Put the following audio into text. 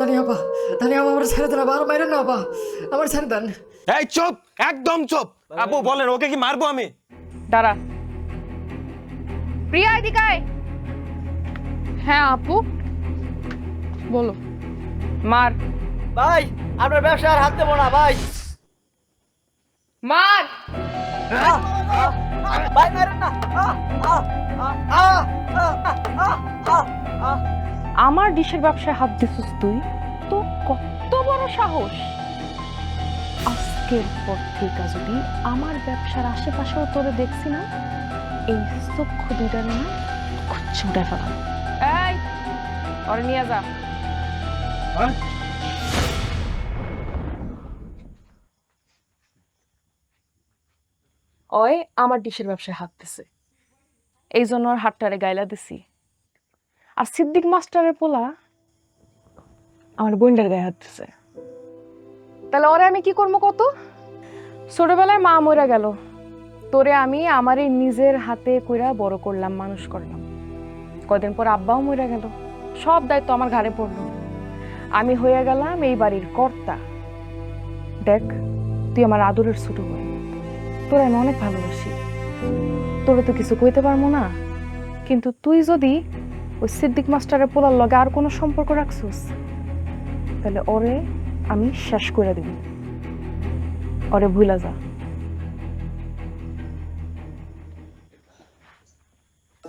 তানি আপা তানি আপা আমার ছেড়ে দেন আর মাইরেন না আপা আমার ছেড়ে দেন। এই চুপ একদম চুপ। আপু বলেন ওকে কি মারবো আমি? দাঁড়া। প্রিয়া এদিকায় হ্যাঁ আপু। বলো। মার। ভাই আপনার ব্যবসা আর হাত দেবো না ভাই। মার। ভাই মারেন না। আহ, আহ, আহ, আহ। আমার ডিশের ব্যবসায় হাত দিছিস তুই? তো কত বড় সাহস? আজকের পর থেকে যদি আমার ব্যবসার আশেপাশেও তোরে দেখছি না এই চক্ষু দুইটা না উঠে ফেলাম এই ওরে নিয়ে যা। ওই আমার ডিশের ব্যবসায় হাত দিছে। এই জন্য ওর হাতটারে গাইলা দিছি। আর সিদ্দিক মাস্টারের পোলা আমার বোনটার গায়ে হাত দিছে। তাহলে ওরে আমি কি করব কত? ছোটবেলায় মা মরে গেল। তোরে আমি আমার এই নিজের হাতে কইরা বড় করলাম, মানুষ করলাম। কদিন পর আব্বাও মরে গেল। সব দায়িত্ব আমার ঘাড়ে পড়ল। আমি হয়ে গেলাম এই বাড়ির কর্তা। দেখ, তুই আমার আদরের ছোট বোন। তোর আমি অনেক ভালোবাসি। তোরে তো কিছু কইতে পারব না। কিন্তু তুই যদি ওই সিদ্দিক মাস্টারের পোলার লগে আর কোনো সম্পর্ক রাখছিস? তাহলে ওরে আমি শেষ করে দিব। ওরে ভুলা যা।